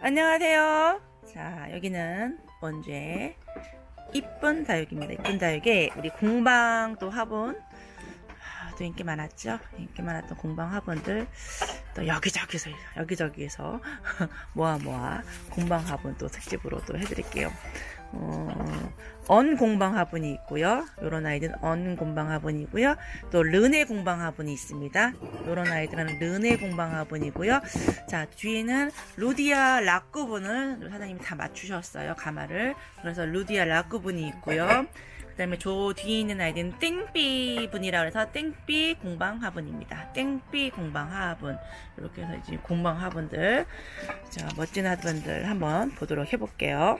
안녕하세요. 자, 여기는 원주의 이쁜 다육입니다. 이쁜 다육에 우리 공방 또 화분 아, 또 인기 많았죠? 인기 많았던 공방 화분들 또 여기저기서 여기저기에서 모아 모아 공방 화분 또 특집으로 또 해드릴게요. 어, 언 공방 화분이 있고요. 요런 아이들은 언 공방 화분이고요. 또 르네 공방 화분이 있습니다. 요런 아이들은 르네 공방 화분이고요. 자, 뒤에는 루디아 락구분을 사장님이 다 맞추셨어요. 가마를. 그래서 루디아 락구분이 있고요. 그 다음에 저 뒤에 있는 아이들은 땡삐 분이라 그래서 땡삐 공방 화분입니다. 땡삐 공방 화분. 이렇게 해서 이제 공방 화분들. 자, 멋진 화분들 한번 보도록 해볼게요.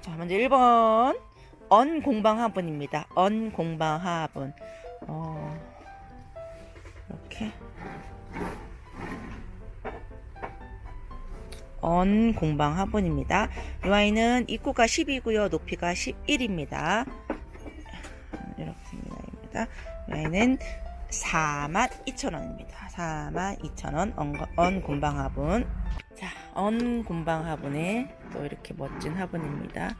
자, 먼저 1번. 언 공방 화분입니다. 언 공방 화분. 어, 이렇게. 언 공방 화분입니다. 이 아이는 입구가 10이고요. 높이가 11입니다. 이 아이는 42,000원입니다. 42,000원 언, 언 공방 화분. 자, 언 공방 화분에 또 이렇게 멋진 화분입니다.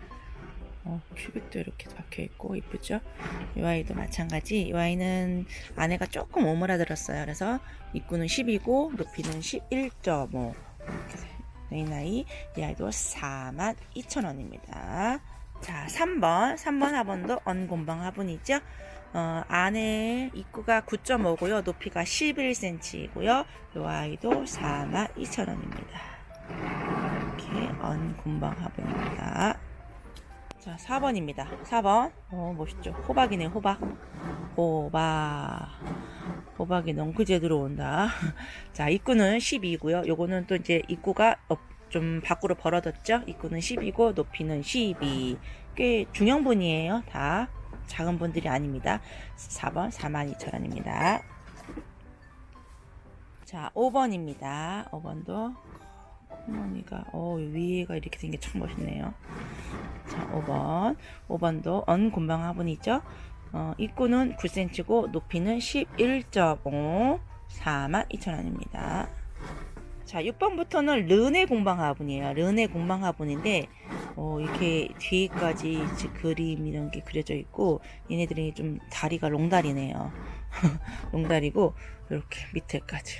어, 큐빅도 이렇게 박혀 있고 이쁘죠? 이 아이도 마찬가지. 이 아이는 안에가 조금 오므라들었어요. 그래서 입구는 10이고 높이는 11.5 이렇게 이 나이 이 아이도 42,000원입니다. 자, 3번. 3번 화분도 언곤방 화분이죠. 어, 안에 입구가 9.5고요. 높이가 11cm이고요. 이 아이도 42,000원입니다. 이렇게 언곤방 화분입니다. 자, 4번입니다. 4번. 어, 멋있죠? 호박이네, 호박. 호박. 호박이 넝크제 들어온다. 자, 입구는 12고요. 요거는 또 이제 입구가 업- 좀 밖으로 벌어졌죠? 입구는 10이고 높이는 12. 꽤 중형분이에요. 다 작은 분들이 아닙니다. 4번 42,000원입니다. 자, 5번입니다. 5번도 어머니가 어 위에가 이렇게 생겨 참 멋있네요. 자, 5번. 5번도 언 곤방 화분이죠. 어, 입구는 9cm고 높이는 11.5 42,000원입니다. 자, 6번부터는 르네 공방 화분이에요. 르네 공방 화분인데 어, 이렇게 뒤에까지 이제 그림 이런 게 그려져 있고 얘네들이 좀 다리가 롱다리네요. 롱다리고 이렇게 밑에까지.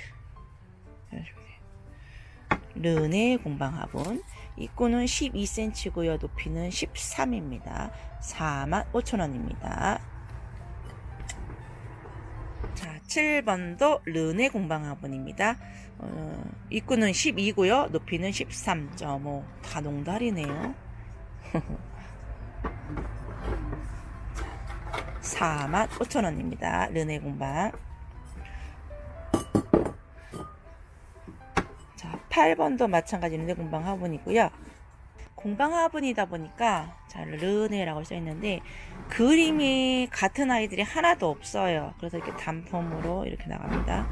르네 공방 화분 입구는 12cm고요. 높이는 13입니다. 45,000원입니다. 자, 7번도 르네 공방 화분입니다. 어, 입구는 12고요. 높이는 13.5. 다 농다리네요. 45,000원입니다. 르네 공방. 자, 8번도 마찬가지 르네 공방 화분이고요. 공방 화분이다 보니까 자, 르네라고 써 있는데 그림이 같은 아이들이 하나도 없어요. 그래서 이렇게 단품으로 이렇게 나갑니다.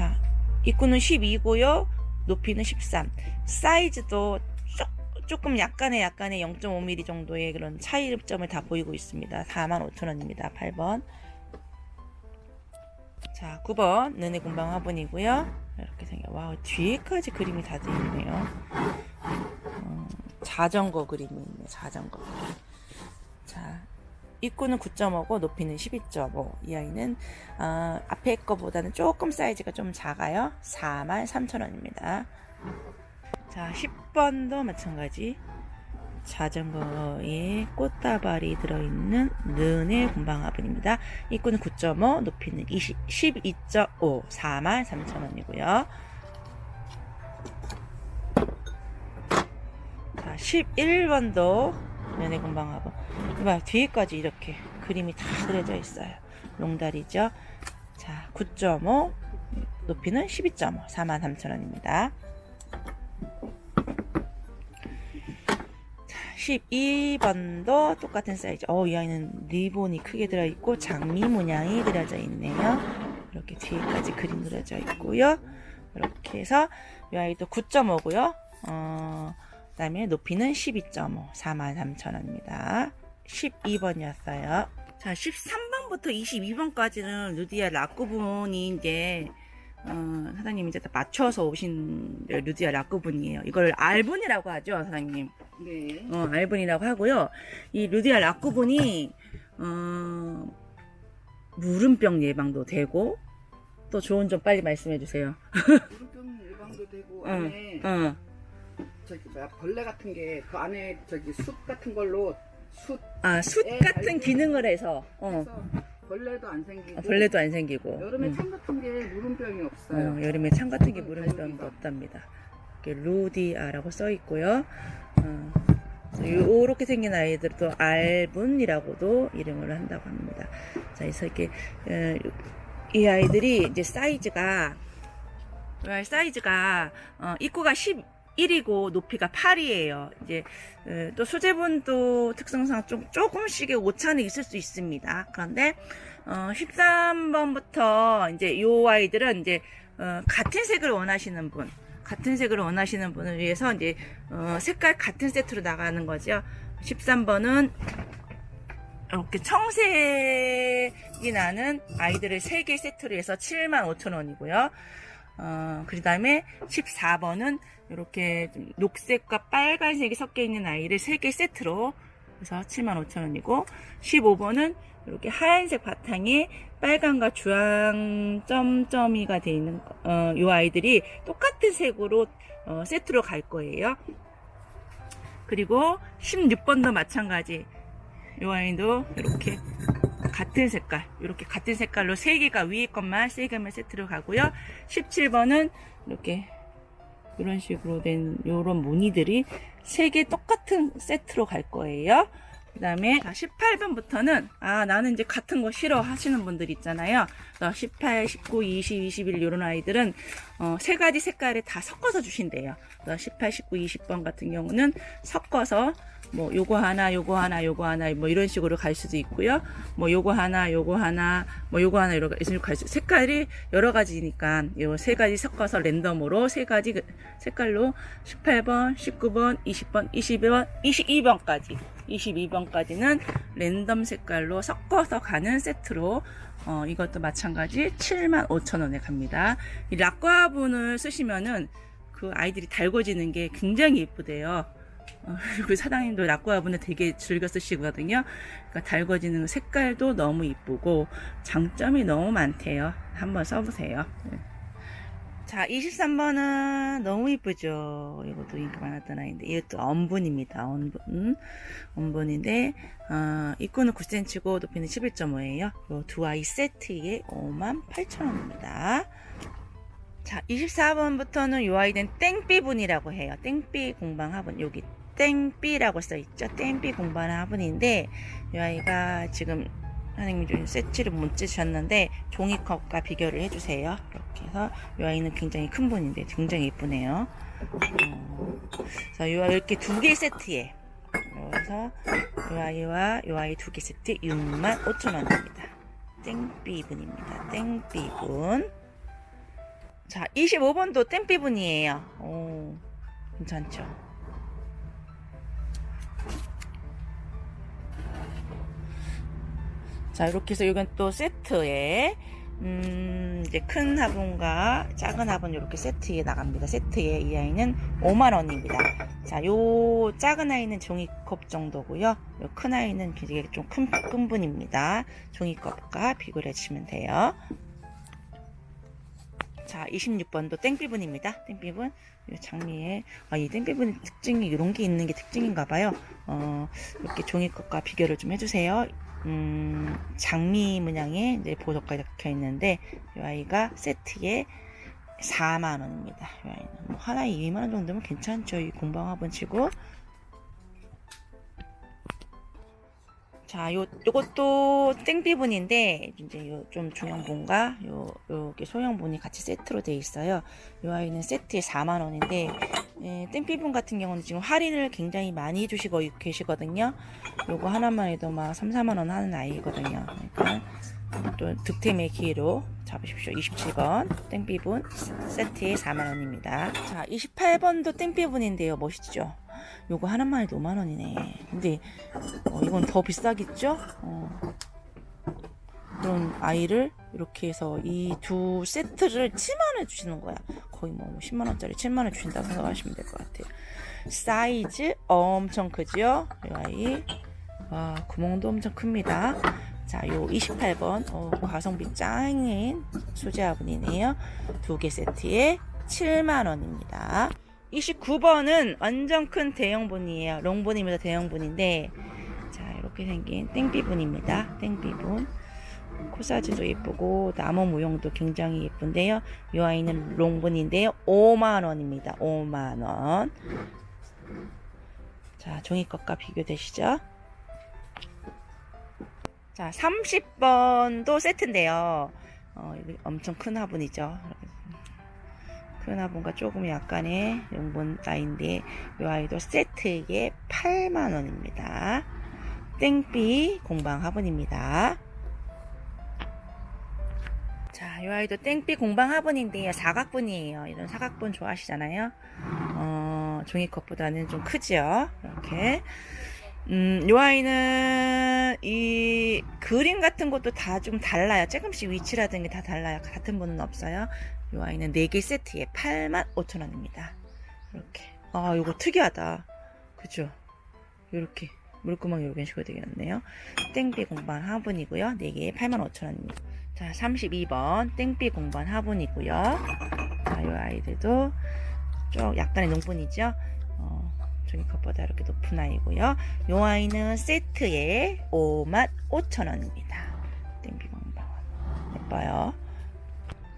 자, 입구는 12고요. 높이는 13. 사이즈도 쪼, 조금 약간의 약간의 0.5mm 정도의 그런 차이점을 다 보이고 있습니다. 45,000원입니다. 8번. 자, 9번 너네 공방 화분이고요. 이렇게 생겨. 와우, 뒤에까지 그림이 다 되어 있네요. 어, 자전거 그림이 있네. 자전거. 자, 입구는 9.5고 높이는 12.5. 이 아이는 어, 앞에 거보다는 조금 사이즈가 좀 작아요. 43,000원입니다. 자, 10번도 마찬가지. 자전거에 꽃다발이 들어있는 르네 공방화분입니다. 입구는 9.5, 높이는 20, 12.5, 43,000원이고요. 자, 11번도 르네 공방화분. 이봐, 뒤에까지 이렇게 그림이 다 그려져 있어요. 롱다리죠. 자, 9.5, 높이는 12.5, 43,000원입니다. 12번도 똑같은 사이즈. 어, 이 아이는 리본이 크게 들어있고 장미 문양이 그려져 있네요. 이렇게 뒤에까지 그림 그려져 있고요. 이렇게 해서 이 아이도 9.5고요. 어, 그 다음에 높이는 12.5, 43,000원입니다. 12번이었어요. 자, 13번부터 22번까지는 루디아 락구분이 이제 어, 사장님 이제 다 맞춰서 오신 루디아 라꾸분이에요. 이걸 알분이라고 하죠, 사장님. 네. 어, 알분이라고 하고요. 이 루디아 라꾸분이 어, 물음병 예방도 되고 또 좋은 점 빨리 말씀해 주세요. 무릎병 예방도 되고 응, 안에 응. 저기 뭐야 벌레 같은 게 그 안에 저기 숯 같은 걸로 숯 아, 숯 예, 같은. 기능을 해서 어, 해서 벌레도 안 생기고 아, 벌레도 안 생기고 여름에 음. 창 같은 게 무름병이 없어요. 어, 여름에 창 같은 게 음, 물음병도. 없답니다. 이렇게 루디아라고 써 있고요. 어, 이렇게 생긴 아이들도 알분이라고도 이름을 한다고 합니다. 자, 그래서 이렇게 어, 이 아이들이 이제 사이즈가 어, 사이즈가 어, 입구가 11이고 높이가 8이에요. 이제 어, 또 소재분도 특성상 좀 조금씩의 오차는 있을 수 있습니다. 그런데 어, 13번부터 이제 요 아이들은 이제 어, 같은 색을 원하시는 분, 같은 색을 원하시는 분을 위해서 이제 어, 색깔 같은 세트로 나가는 거죠. 13번은 이렇게 청색이 나는 아이들을 3개 세트로 해서 75,000원이고요. 어, 그 다음에 14번은 이렇게 좀 녹색과 빨간색이 섞여 있는 아이를 3개 세트로 해서 75,000원이고 15번은 이렇게 하얀색 바탕에 빨간과 주황 점점이가 되어 있는 어, 이 아이들이 똑같은 색으로 어, 세트로 갈 거예요. 그리고 16번도 마찬가지. 이 아이도 이렇게 같은 색깔, 이렇게 같은 색깔로 세 개가 위에 것만 세 개만 세트로 가고요. 17번은 이렇게 이런 식으로 된 이런 무늬들이 세개 똑같은 세트로 갈 거예요. 그 다음에 18번부터는 아 나는 이제 같은 거 싫어 하시는 분들 있잖아요. 18, 19, 20, 21 이런 아이들은 어, 세 가지 색깔을 다 섞어서 주신대요. 18, 19, 20번 같은 경우는 섞어서 뭐 요거 하나, 요거 하나, 요거 하나 뭐 이런 식으로 갈 수도 있고요. 뭐 요거 하나, 요거 하나, 뭐 요거 하나 이런 식으로 갈 수. 색깔이 여러 가지니까 요 세 가지 섞어서 랜덤으로 세 가지 그 색깔로 18번, 19번, 20번, 21번, 22번까지 22번까지는 랜덤 색깔로 섞어서 가는 세트로 어, 이것도 마찬가지 75,000원에 갑니다. 이 락과분을 쓰시면은 그 아이들이 달궈지는 게 굉장히 예쁘대요. 어, 그리고 사장님도 락과분을 되게 즐겨 쓰시거든요. 그러니까 달궈지는 색깔도 너무 이쁘고 장점이 너무 많대요. 한번 써보세요. 네. 자, 23번은 너무 이쁘죠. 이것도 인기 많았던 아이인데, 이것도 엄분입니다. 엄분. 엄분인데, 어, 입구는 9cm고 높이는 11.5예요. 이두 아이 세트에 58,000원입니다. 자, 24번부터는 요 아이는 땡삐분이라고 해요. 땡삐 공방 화분. 여기 땡삐라고 써있죠. 땡삐 공방 화분인데, 요 아이가 지금 선생님이 좀 세치를 못 주셨는데 종이컵과 비교를 해주세요. 이렇게 해서 이 아이는 굉장히 큰 분인데 굉장히 예쁘네요. 어, 자, 요 이렇게 두 개 세트에 그래서 이 아이와 이 아이 두 개 세트 6만 5천 원입니다. 땡삐분입니다. 땡삐분. 자, 25번도 땡삐분이에요. 오, 괜찮죠? 자, 이렇게 해서 이건 또 세트에, 음, 이제 큰 화분과 작은 화분 이렇게 세트에 나갑니다. 세트에 이 아이는 5만 원입니다. 자, 요 작은 아이는 종이컵 정도고요. 요 큰 아이는 되게 좀 큰, 큰 분입니다. 종이컵과 비교를 해주시면 돼요. 자, 26번도 땡비분입니다. 땡비분. 요 장미에, 아, 이 땡비분 특징이 이런 게 있는 게 특징인가 봐요. 어, 이렇게 종이컵과 비교를 좀 해주세요. 음, 장미 문양의 이제 보석가 적혀 있는데, 이 아이가 세트에 4만 원입니다. 이 아이는. 뭐 하나에 2만 원 정도면 괜찮죠. 이 공방 화분 치고. 자, 요, 요것도 땡비분인데, 이제 요 좀 중형분과 요, 요게 소형분이 같이 세트로 돼 있어요. 요 아이는 세트에 4만원인데, 예, 땡비분 같은 경우는 지금 할인을 굉장히 많이 해주시고 계시거든요. 요거 하나만 해도 막 3, 4만원 하는 아이거든요. 그러니까 또 득템의 기회로 잡으십시오. 27번 땡비분 세트에 4만원입니다. 자, 28번도 땡비분인데요. 멋있죠? 요거 하나만 해도 5만원이네. 근데 어, 이건 더 비싸겠죠? 어. 그런 아이를 이렇게 해서 이 두 세트를 7만원에 주시는 거야. 거의 뭐 10만원짜리 7만원에 주신다고 생각하시면 될 것 같아요. 사이즈 엄청 크죠? 이 아이. 와, 구멍도 엄청 큽니다. 자, 요 28번, 어, 가성비 짱인 수제 화분이네요. 두 개 세트에 7만 원입니다. 29번은 완전 큰 대형분이에요. 롱분입니다. 대형분인데, 자, 이렇게 생긴 땡비분입니다. 땡비분. 코사지도 예쁘고, 나무 모형도 굉장히 예쁜데요. 이 아이는 롱분인데요. 5만원입니다. 5만원. 자, 종이컵과 비교되시죠? 자, 30번도 세트인데요. 어, 엄청 큰 화분이죠. 큰 화분과 조금 약간의 용분 라인인데, 이 아이도 세트에 8만원입니다. 땡비 공방 화분입니다. 자, 이 아이도 땡비 공방 화분인데요. 사각분이에요. 이런 사각분 좋아하시잖아요. 어, 종이컵보다는 좀 크죠. 이렇게. 음, 이 아이는 이 그림 같은 것도 다 좀 달라요. 조금씩 위치라든지 다 달라요. 같은 분은 없어요. 이 아이는 4개 세트에 85,000원입니다. 이렇게. 아, 이거 특이하다. 그죠? 이렇게. 물구멍 이렇게 식으로 되겠네요. 땡비 공반 화분이고요. 4개에 85,000원입니다. 자, 32번 땡비 공반 화분이고요. 자, 이 아이들도 좀 약간의 농분이죠. 어, 종이컵보다 이렇게 높은 아이고요. 이 아이는 세트에 5만 5천 원입니다. 땡비공방 예뻐요.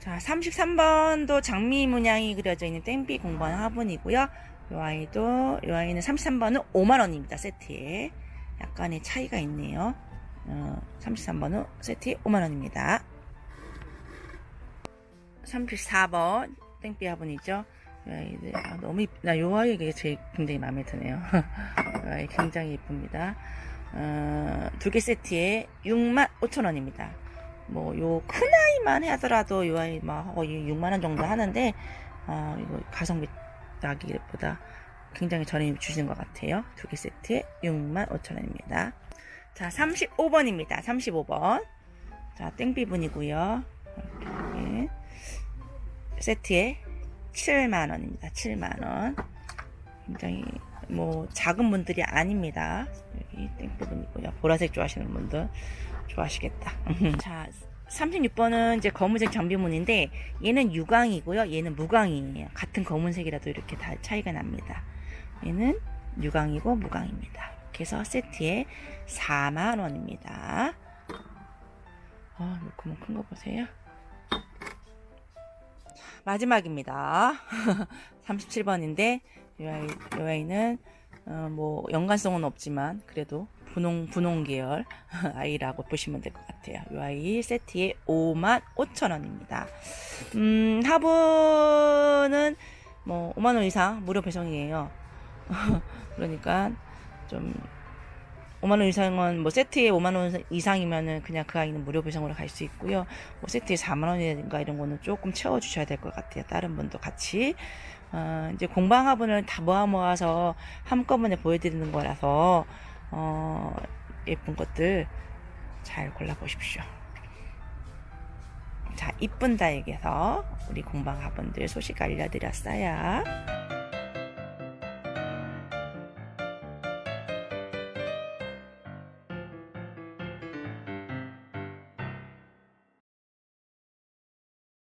자, 33번도 장미 문양이 그려져 있는 땡비 공방 화분이고요. 이 아이도 이 아이는 33번은 5만 원입니다. 세트에 약간의 차이가 있네요. 어, 33번은 세트에 5만 원입니다. 34번 땡비 화분이죠. 이 아이들 아, 너무 이쁘, 나요 아이가 제일 굉장히 마음에 드네요. 이 아이 굉장히 예쁩니다. 어, 두 개 세트에 6만 5천 원입니다. 뭐 요 큰 아이만 하더라도 요 아이 막 거의 6만 원 정도 하는데 어, 이거 가성비 나기보다 굉장히 저렴히 주시는 것 같아요. 두 개 세트에 6만 5천 원입니다. 자, 35번입니다. 35번. 자, 땡비분이고요. 이렇게 세트에 7만 원입니다. 7만 원. 굉장히 뭐 작은 분들이 아닙니다. 여기 땡부분이고요. 보라색 좋아하시는 분들 좋아하시겠다. 자, 36번은 이제 검은색 장비문인데 얘는 유광이고요. 얘는 무광이에요. 같은 검은색이라도 이렇게 다 차이가 납니다. 얘는 유광이고 무광입니다. 이렇게 해서 세트에 4만 원입니다. 아, 이렇게 큰거 보세요. 마지막입니다. 37번인데 이 아이, 이 아이는 어, 뭐 연관성은 없지만 그래도 분홍 분홍 계열 아이라고 보시면 될 것 같아요. 이 아이 세트에 5만 5천 원입니다. 음, 화분은 뭐 5만 원 이상 무료 배송이에요. 그러니까 좀 5만 원 이상은 뭐 세트에 5만 원 이상이면은 그냥 그 아이는 무료 배송으로 갈 수 있고요. 뭐 세트에 4만 원이라든가 이런 거는 조금 채워 주셔야 될 것 같아요. 다른 분도 같이. 어, 이제 공방 화분을 다 모아 모아서 한꺼번에 보여드리는 거라서 어, 예쁜 것들 잘 골라 보십시오. 자, 이쁜 다에게서 우리 공방 화분들 소식 알려드렸어요.